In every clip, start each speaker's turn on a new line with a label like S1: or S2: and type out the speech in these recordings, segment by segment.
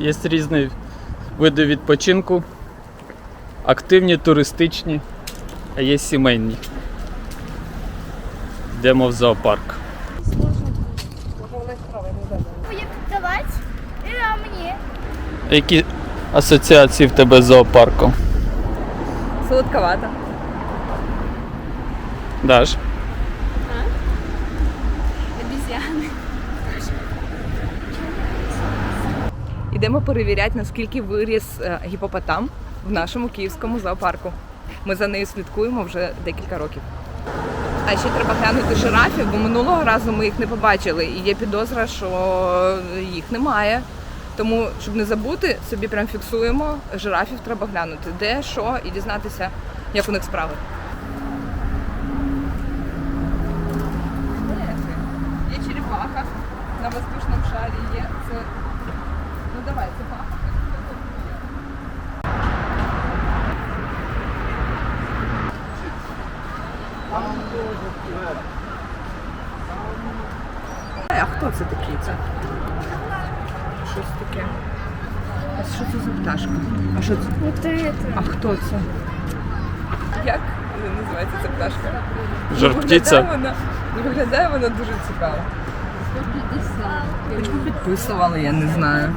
S1: Є різні види відпочинку, активні, туристичні, а є сімейні. Йдемо в зоопарк. Які асоціації в тебе з зоопарком?
S2: Солодковато.
S1: Даш?
S2: Ідемо перевіряти, наскільки виріс е, гіпопотам в нашому київському зоопарку. Ми за нею слідкуємо вже декілька років. А ще треба глянути жирафів, бо минулого разу ми їх не побачили, і є підозра, що їх немає. Тому, щоб не забути, собі прям фіксуємо. Жирафів треба глянути, де, що, і дізнатися, як у них справи. Є черепаха на воздушному шарі, є це. Давай, це папа. А хто це такий? Це? Щось таке. А що це за пташка? А що це?
S3: Это.
S2: А хто це? Як називається ця пташка?
S1: Жар-птиця?
S2: Виглядає вона, виглядає вона дуже цікаво. Хоч би підписували, я не знаю.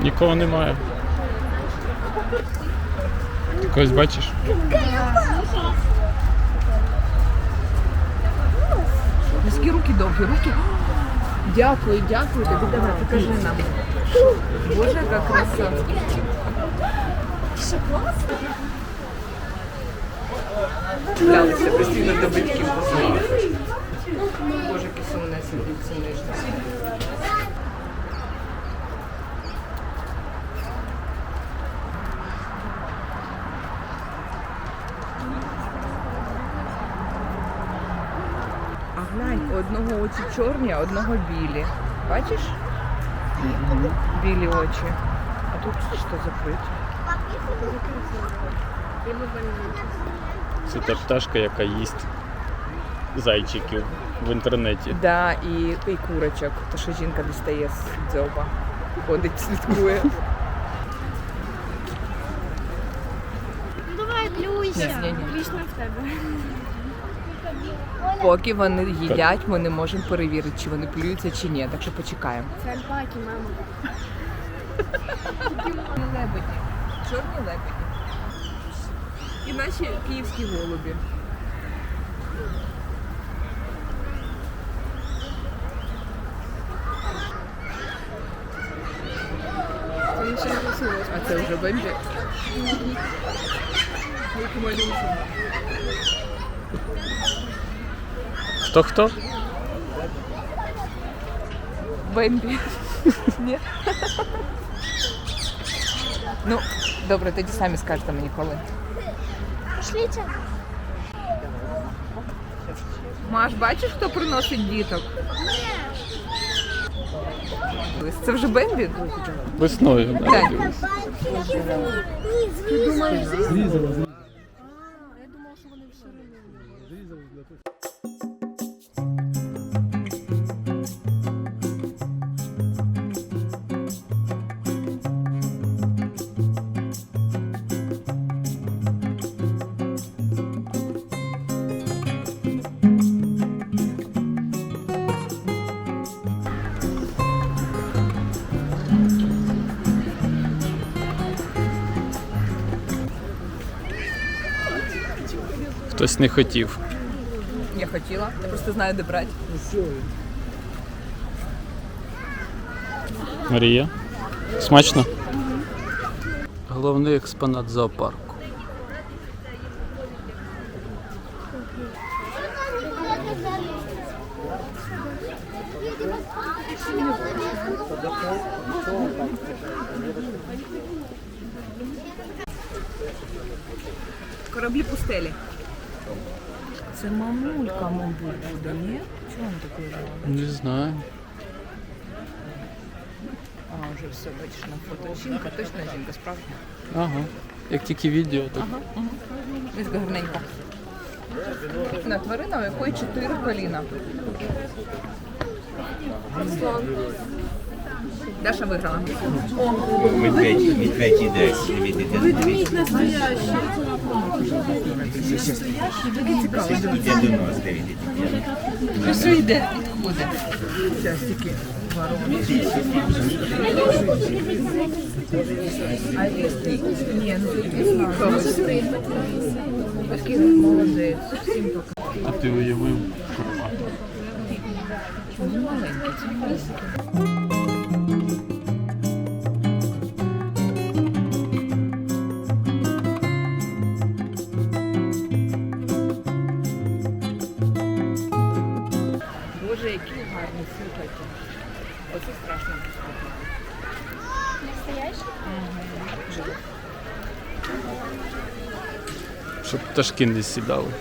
S1: Нікого немає. Ти когось бачиш?
S2: Низькі руки, довгі руки. Дякую, дякую тобі. Давай, покажи нам. Боже, яка краса. Глянься постійно до батьків посмотри. Боже, які сумнесенькі, ці ніжні. А глянь, у одного очі чорні, а одного білі. Бачиш? Білі очі. А тут що закриті?
S1: Це та пташка, яка їсть зайчиків в інтернеті.
S2: Да, і, і курочок. То, що жінка дістає з дзьоба. Ходить, слідкує.
S3: Давай, клюйся. Лично в тебе.
S2: Поки вони їдять, ми не можемо перевірити, чи вони плюються чи ні. Так що почекаємо.
S3: Це альпаки, мама.
S2: Лебеді. Чорні лебеді. І наші київські голубі. А це вже малюсенький.
S1: Хто хто?
S2: Бембі. Ні. Ну, добре, тоді самі скажете мені коли.
S3: Пошлите.
S2: Маш, бачиш, хто приносить діток? Це вже Бембі?
S1: Весною. да,
S2: Ти
S1: думаєш,
S3: Ты
S1: Хтось не хотів.
S2: Я хотіла, я просто знаю, де брати.
S1: Марія. Смачно? Головний експонат зоопарку.
S2: Кораблі пустелі. Це мамулька, мабуть, буде, ні? Чого він такий жалобний?
S1: Не знаю.
S2: А, вже все, бачиш на фото. Жінка, точно жінка, справжня.
S1: Ага. Як тільки відео, то
S2: Ага, ага. Ось гарненька. На тварина, у якої чотири коліна. Даша виграла.
S4: Медведь, медведь іде. Ведмідь настоящий. Іде до нас, дивіться.
S2: Що йде? Тільки А
S1: ти уявив,
S2: Він маленький, слухайте. Оце страшно.
S3: Настоящий?
S1: щоб пташки не сідали.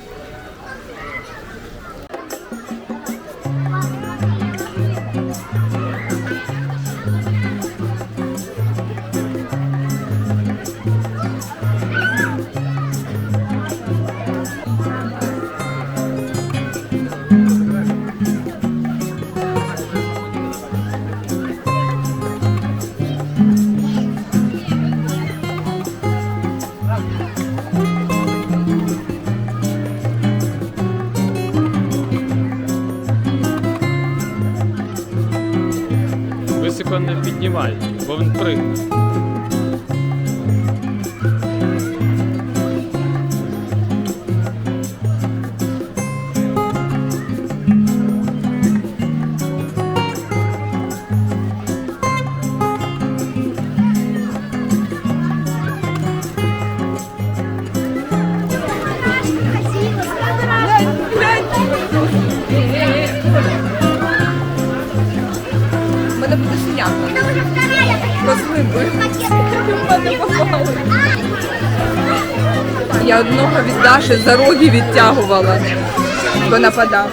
S2: Буде. Козли мене. Я одного від Даші за роги відтягувала, бо нападав.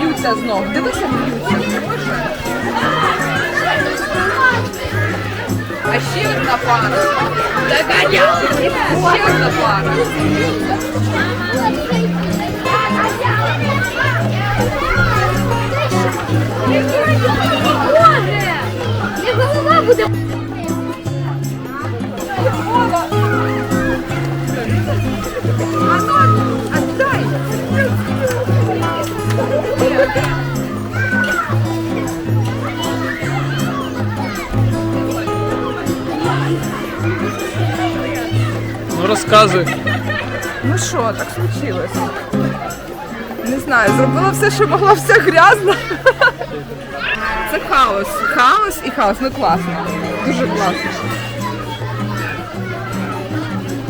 S2: Б'ються знов. Дивися, А ще одна пара. Доганяй! Ще одна пара.
S3: Боже! Не голова буде.
S2: Отдай!
S1: Розказуй.
S2: Ну що, так случилось? Не знаю, зробила все, що могла, все грязно. Це хаос. Хаос і хаос. Ну класно. Дуже класно.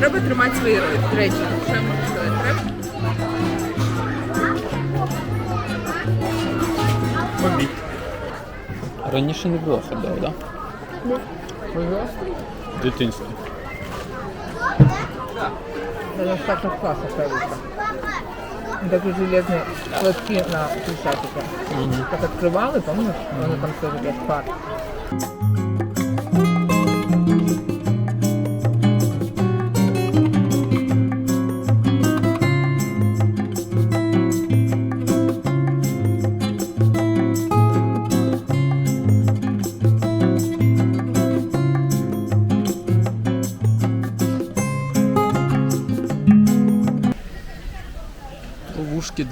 S2: Треба тримати свої речі. Що я можу сказати? Треба.
S1: Побіг. Раніше не було ходив, так? В дитинстві
S2: Это старших классов правильно. Такие железные платки на крещатике. Так открывал, и помнишь, он там тоже как пар.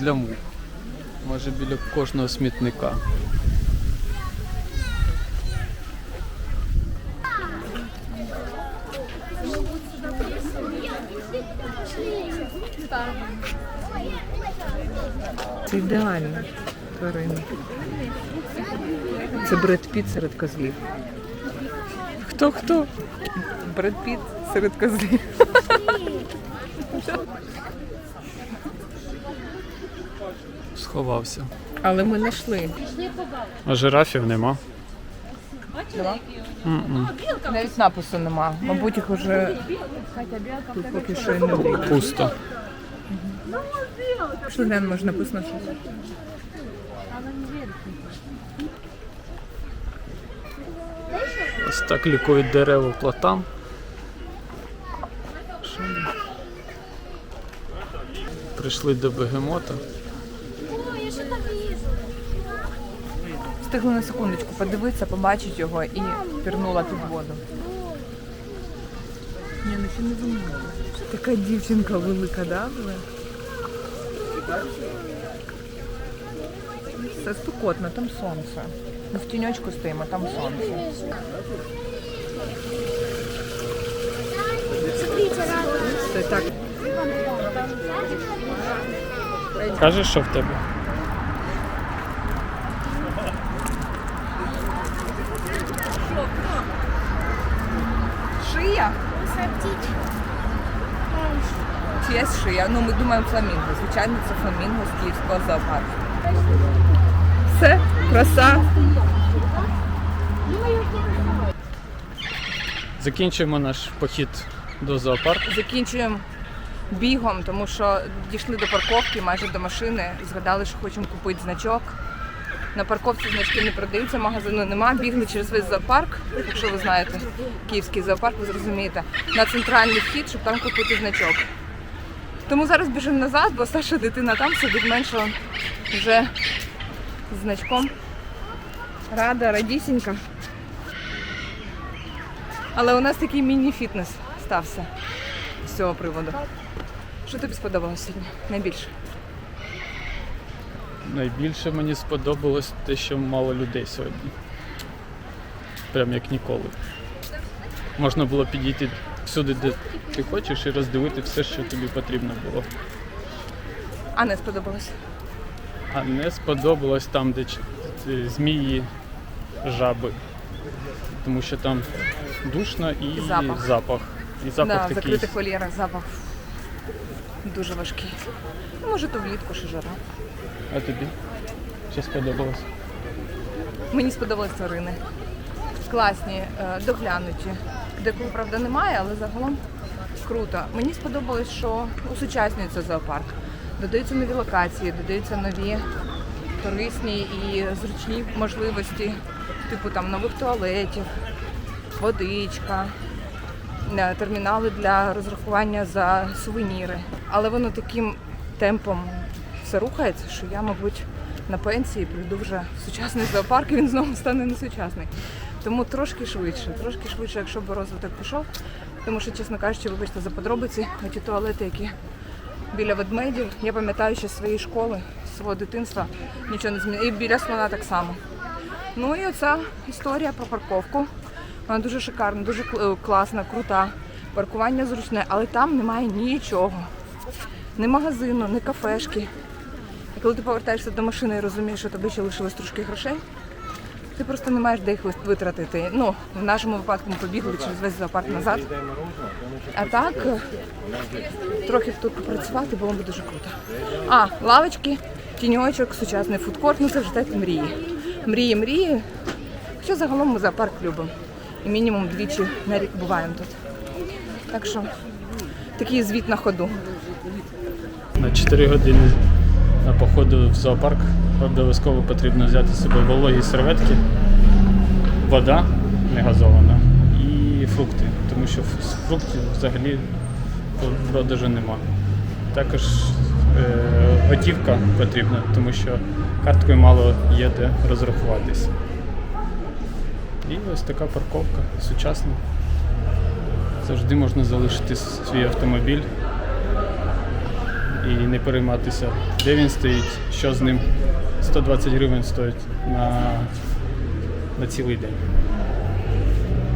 S1: Для мух. Може біля кожного смітника.
S2: Це ідеальна тварина. Це Бред Піт серед козлів.
S1: Хто хто?
S2: Бред Піт серед козлів
S1: сховався.
S2: Але ми знайшли.
S1: А жирафів нема.
S2: Нема? Навіть напису нема. Мабуть, їх уже тут поки що і не було
S1: Пусто.
S2: Пішли, Ден, може написано щось.
S1: Ось так лікують дерева платам. Прийшли до бегемота.
S2: Встигли на секундочку подивитися, побачити його і пірнула під воду. Ні, ну ще не вимогла. Така дівчинка велика, да, була? Це спекотно, там сонце. Ми в тіньочку стоїмо, там сонце. Це так.
S1: Кажеш, що в тебе?
S2: Шия?
S3: Це птичка.
S2: Чиясь шия. Ну, ми думаємо фламінго. Звичайно, це фламінго з Київського зоопарку. Все, краса.
S1: Закінчуємо наш похід до зоопарку.
S2: Закінчуємо бігом, тому що дійшли до парковки, майже до машини, згадали, що хочемо купити значок. На парковці значки не продаються, магазину нема. Бігли через весь зоопарк. Якщо ви знаєте київський зоопарк, ви зрозумієте, на центральний вхід, щоб там купити значок. Тому зараз біжимо назад, бо старша дитина там сидить менша вже з значком. Рада, радісінька. Але у нас такий міні-фітнес стався з цього приводу. Що тобі сподобалося сьогодні? Найбільше?
S1: Найбільше мені сподобалось те, що мало людей сьогодні. Прям як ніколи. Можна було підійти всюди, де ти хочеш, і роздивити все, що тобі потрібно було.
S2: А не сподобалось?
S1: А не сподобалось там, де змії, жаби. Тому що там душно і,
S2: запах.
S1: запах. І запах
S2: да,
S1: такий.
S2: закритих вольєрах запах дуже важкий. Ну, може, то влітку що жара.
S1: А тобі? Що сподобалось?
S2: Мені сподобались тварини. Класні, е, доглянуті. Деколи, правда, немає, але загалом круто. Мені сподобалось, що усучаснюється зоопарк. Додаються нові локації, додаються нові корисні і зручні можливості, типу там нових туалетів, водичка, е, термінали для розрахування за сувеніри. Але воно таким темпом все рухається, що я, мабуть, на пенсії прийду вже в сучасний зоопарк і він знову стане несучасний. Тому трошки швидше, трошки швидше, якщо б розвиток пішов. Тому що, чесно кажучи, вибачте за подробиці, ті туалети, які біля ведмедів, я пам'ятаю ще своєї школи, свого дитинства, нічого не змінило. І біля слона так само. Ну і оця історія про парковку. Вона дуже шикарна, дуже е, класна, крута. Паркування зручне, але там немає нічого. Ні магазину, ні кафешки. І коли ти повертаєшся до машини і розумієш, що тобі ще лишилось трошки грошей, ти просто не маєш де їх витратити. Ну, в нашому випадку ми побігли через весь зоопарк назад. А так, трохи тут попрацювати було б дуже круто. А, лавочки, тіньочок, сучасний фудкорт, ну це вже так мрії. Мрії, мрії. Хоча загалом ми зоопарк любимо. І мінімум двічі на рік буваємо тут. Так що такий звіт на ходу.
S1: На 4 години на походу в зоопарк обов'язково потрібно взяти з собою вологі серветки, вода не газована і фрукти, тому що фруктів взагалі в продажу нема. Також е, готівка потрібна, тому що карткою мало є де розрахуватись. І ось така парковка сучасна. Завжди можна залишити свій автомобіль і не перейматися, де він стоїть, що з ним. 120 гривень стоїть на, на цілий день.